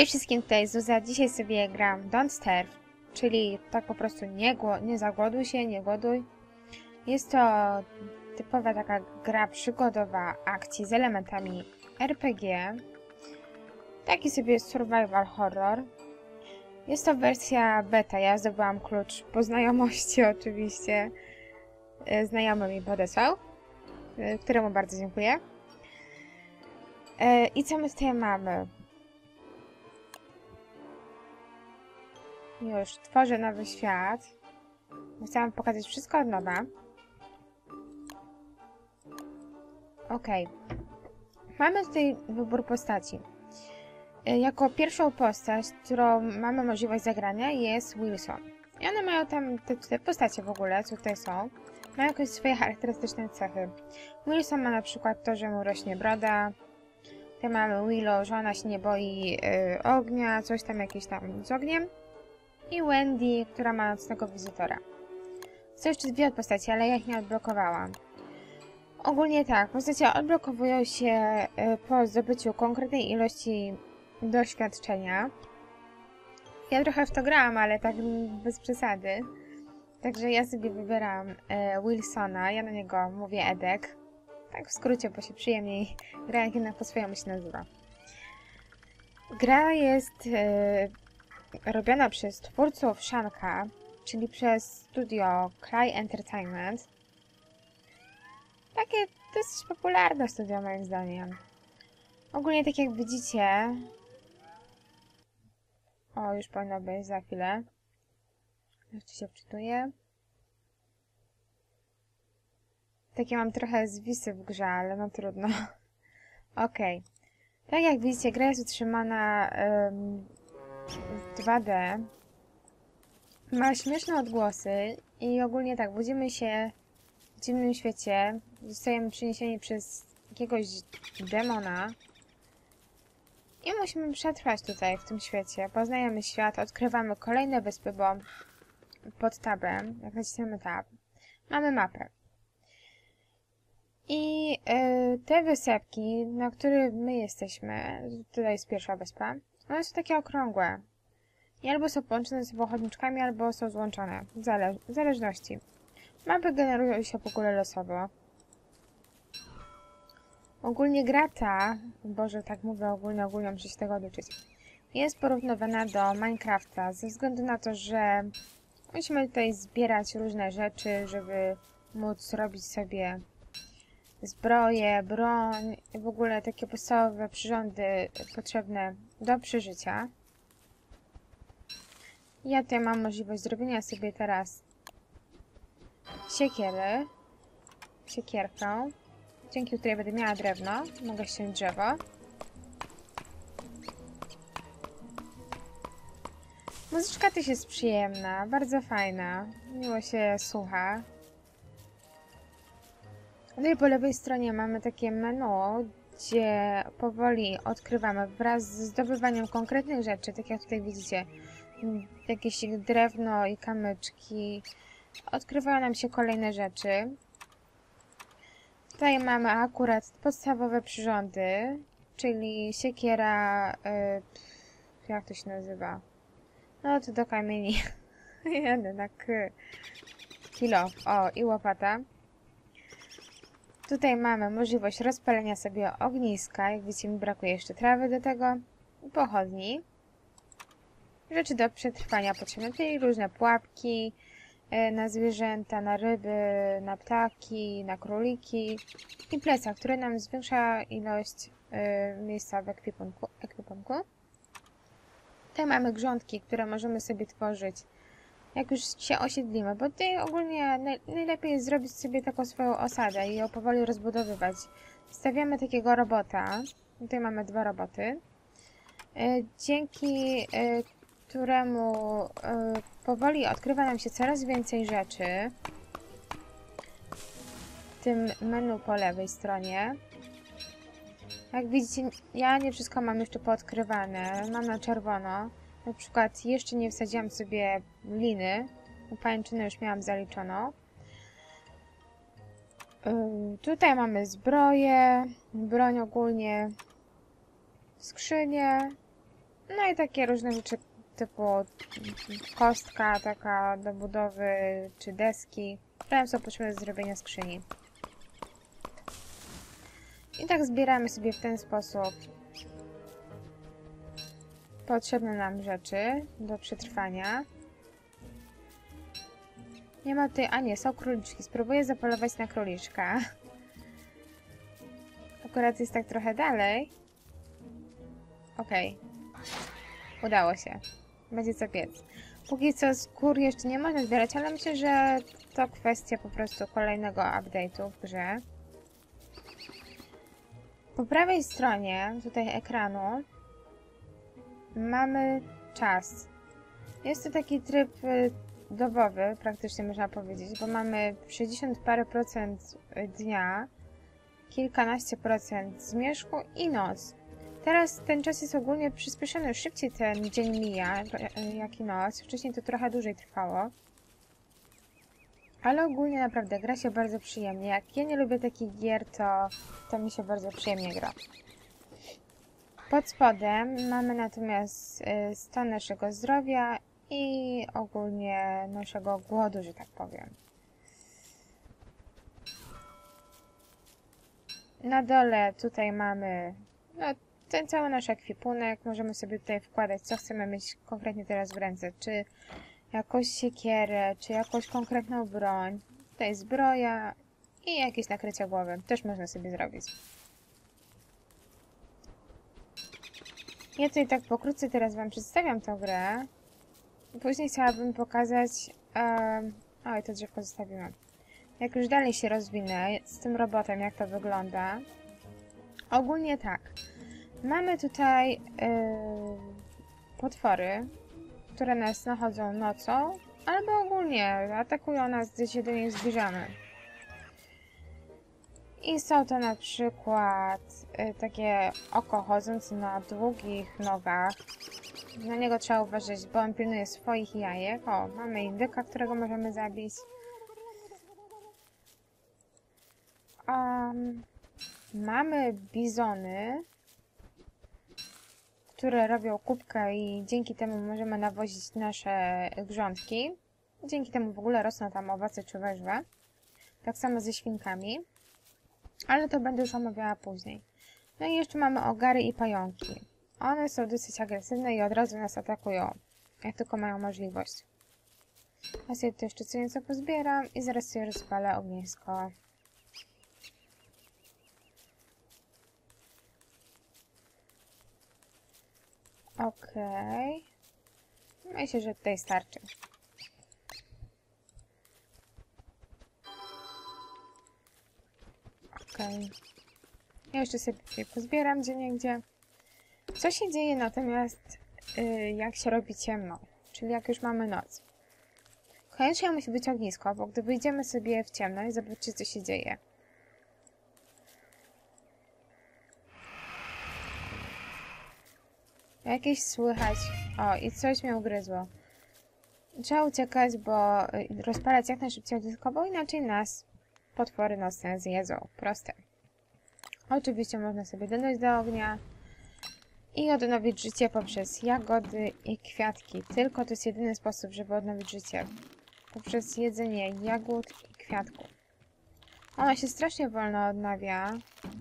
Cześć wszystkim, tutaj Zuza. Dzisiaj sobie gram Don't Starve, czyli tak po prostu nie, nie zagłoduj się, nie głoduj. Jest to typowa taka gra przygodowa akcji z elementami RPG. Taki sobie survival horror. Jest to wersja beta, ja zdobyłam klucz po znajomości oczywiście. E, Znajomy mi podesłał, e, któremu bardzo dziękuję. E, I co my tutaj mamy? Już tworzę nowy świat. Chciałam pokazać wszystko od nowa. Ok. Mamy tutaj wybór postaci. Y, Jako pierwszą postać, którą mamy możliwość zagrania jest Wilson. I one mają tam, te, postacie w ogóle, co tutaj są, mają jakieś swoje charakterystyczne cechy. Wilson ma na przykład to, że mu rośnie broda. Tutaj mamy Willow, że ona się nie boi y, ognia, coś tam jakieś tam z ogniem i Wendy, która ma nocnego wizytora. Są jeszcze dwie postaci, ale ja ich nie odblokowałam. Ogólnie tak, postacie odblokowują się y, po zdobyciu konkretnej ilości doświadczenia. Ja trochę w to grałam, ale tak bez przesady. Także ja sobie wybieram y, Wilsona, ja na niego mówię Edek. Tak w skrócie, bo się przyjemniej gra, jak jednak po swojemu się nazywa. Gra jest y, robiona przez twórców Shanka, czyli przez studio Cry Entertainment. Takie dosyć popularne studio moim zdaniem. Ogólnie tak jak widzicie... O, już powinno być za chwilę. Jeszcze się wczytuję. Takie mam trochę zwisy w grze, ale no trudno. Okej. Tak jak widzicie, gra jest utrzymana em, w 2D. Ma śmieszne odgłosy i ogólnie tak, budzimy się w dziwnym świecie. Zostajemy przyniesieni przez jakiegoś demona. I musimy przetrwać tutaj, w tym świecie. Poznajemy świat, odkrywamy kolejne wyspy, bo pod tabem, jak naciśniemy tab, mamy mapę. I y, te wysepki, na których my jesteśmy, tutaj jest pierwsza wyspa, one są takie okrągłe. I albo są połączone ze sobą chodniczkami, albo są złączone. Zale w zależności. Mapy generują się w ogóle losowo. Ogólnie gra ta, Boże, tak mówię ogólnie, ogólnie muszę się tego oduczyć, jest porównywana do Minecrafta, ze względu na to, że musimy tutaj zbierać różne rzeczy, żeby móc robić sobie zbroję, broń, w ogóle takie podstawowe przyrządy potrzebne do przeżycia. Ja tutaj mam możliwość zrobienia sobie teraz siekiery, siekierkę, dzięki której będę miała drewno, mogę ściąć drzewo. Muzyczka też jest przyjemna, bardzo fajna, miło się słucha. Tutaj po lewej stronie mamy takie menu, gdzie powoli odkrywamy wraz z zdobywaniem konkretnych rzeczy, tak jak tutaj widzicie, jakieś drewno i kamyczki. Odkrywają nam się kolejne rzeczy. Tutaj mamy akurat podstawowe przyrządy, czyli siekiera, y, jak to się nazywa? No to do kamieni. Jeden tak y, kilo. O, i łopata. Tutaj mamy możliwość rozpalenia sobie ogniska. Jak widzicie, mi brakuje jeszcze trawy do tego. Pochodni. Rzeczy do przetrwania potrzebne, czyli różne pułapki na zwierzęta, na ryby, na ptaki, na króliki. I plecak, który nam zwiększa ilość e, miejsca w ekwipunku. ekwipunku. Tutaj mamy grządki, które możemy sobie tworzyć jak już się osiedlimy, bo tutaj ogólnie naj, najlepiej jest zrobić sobie taką swoją osadę i ją powoli rozbudowywać. Stawiamy takiego robota. Tutaj mamy dwa roboty. E, Dzięki e, któremu e, powoli odkrywa nam się coraz więcej rzeczy. tym menu po lewej stronie. Jak widzicie, ja nie wszystko mam jeszcze poodkrywane. Mam na czerwono. Na przykład jeszcze nie wsadziłam sobie liny. Pajęczynę już miałam zaliczoną. Yy, tutaj mamy zbroję, broń ogólnie, skrzynie, no i takie różne rzeczy typu kostka taka do budowy, czy deski, które są potrzebne do zrobienia skrzyni. I tak zbieramy sobie w ten sposób potrzebne nam rzeczy do przetrwania. Nie ma tutaj... A nie, są króliczki. Spróbuję zapolować na króliczka. Akurat jest tak trochę dalej. Okej. Okay. Udało się. Będzie co piec. Póki co skór jeszcze nie można zbierać, ale myślę, że to kwestia po prostu kolejnego update'u w grze. Po prawej stronie tutaj ekranu mamy czas. Jest to taki tryb y, dobowy, praktycznie można powiedzieć, bo mamy 60 parę procent dnia, kilkanaście procent zmierzchu i noc. Teraz ten czas jest ogólnie przyspieszony, szybciej ten dzień mija, jak i noc. Wcześniej to trochę dłużej trwało. Ale ogólnie naprawdę gra się bardzo przyjemnie. Jak ja nie lubię takich gier, to, to mi się bardzo przyjemnie gra. Pod spodem mamy natomiast y, stan naszego zdrowia i ogólnie naszego głodu, że tak powiem. Na dole tutaj mamy no, ten cały nasz ekwipunek. Możemy sobie tutaj wkładać, co chcemy mieć konkretnie teraz w ręce. Czy jakąś siekierę, czy jakąś konkretną broń. Tutaj zbroja i jakieś nakrycie głowy. Też można sobie zrobić. Ja tutaj tak pokrótce teraz Wam przedstawiam tę grę. Później chciałabym pokazać... Um, oj, to drzewko zostawiłam. Jak już dalej się rozwinę z tym robotem, jak to wygląda. Ogólnie tak. Mamy tutaj yy, potwory, które nas nachodzą nocą, albo ogólnie atakują nas, gdy się do nich zbliżamy. I są to na przykład y, takie oko chodzące na długich nogach. Na niego trzeba uważać, bo on pilnuje swoich jajek. O, mamy indyka, którego możemy zabić. Um, mamy bizony, które robią kubkę i dzięki temu możemy nawozić nasze grządki. Dzięki temu w ogóle rosną tam owoce czy weźwe. Tak samo ze świnkami. Ale to będę już omawiała później. No i jeszcze mamy ogary i pająki. One są dosyć agresywne i od razu nas atakują, jak tylko mają możliwość. Ja sobie to jeszcze co nieco pozbieram i zaraz sobie rozpalę ognisko. Okej. Okay. Myślę, że tutaj starczy. Okej. Okay. Ja jeszcze sobie pozbieram gdzie niegdzie. Co się dzieje natomiast, yy, jak się robi ciemno? Czyli jak już mamy noc. Koniecznie musi być ognisko, bo gdy wyjdziemy sobie w ciemno i zobaczycie, co się dzieje. Jakieś słychać. O, i coś mnie ugryzło. Trzeba uciekać, bo y, rozpalać jak najszybciej ognisko, bo inaczej nas potwory nocne zjedzą. Proste. Oczywiście można sobie dodać do ognia i odnowić życie poprzez jagody i kwiatki. Tylko to jest jedyny sposób, żeby odnowić życie. Poprzez jedzenie jagód i kwiatków. Ona się strasznie wolno odnawia,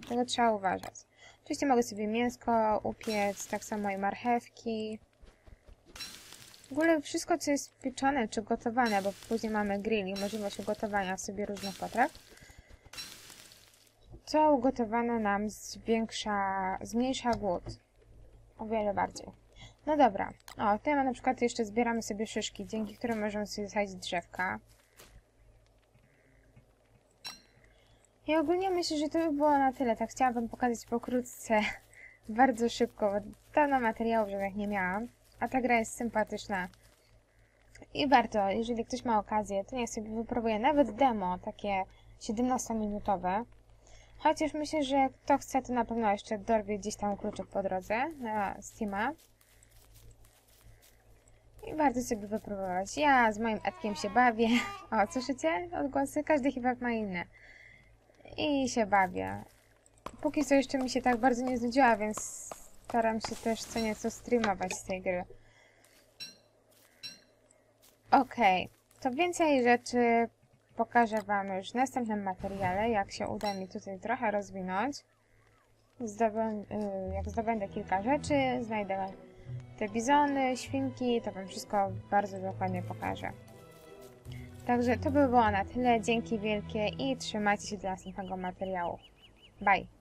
tego trzeba uważać. Oczywiście mogę sobie mięsko upiec, tak samo i marchewki. W ogóle wszystko, co jest pieczone czy gotowane, bo później mamy grill i możliwość ugotowania sobie różnych potraw, co ugotowane nam zwiększa, zmniejsza głód. O wiele bardziej. No dobra. O, tutaj na przykład jeszcze zbieramy sobie szyszki, dzięki którym możemy sobie sadzić drzewka. I ogólnie myślę, że to by było na tyle. Tak chciałabym pokazać pokrótce, bardzo szybko, bo dawno materiałów żadnych nie miałam. A ta gra jest sympatyczna. I warto, jeżeli ktoś ma okazję, to niech sobie wypróbuje nawet demo, takie 17-minutowe. Chociaż myślę, że kto chce, to na pewno jeszcze dorwie gdzieś tam kluczyk po drodze na Steama. I warto sobie wypróbować. Ja z moim Edkiem się bawię. O, słyszycie? Odgłosy? Każdy chyba ma inne. I się bawię. Póki co jeszcze mi się tak bardzo nie znudziła, więc staram się też co nieco streamować z tej gry. Okej, to więcej rzeczy pokażę Wam już w następnym materiale, jak się uda mi tutaj trochę rozwinąć. Zdobę, y, jak zdobędę kilka rzeczy, znajdę te bizony, świnki, to Wam wszystko bardzo dokładnie pokażę. Także to by było na tyle. Dzięki wielkie i trzymajcie się do następnego materiału. Bye!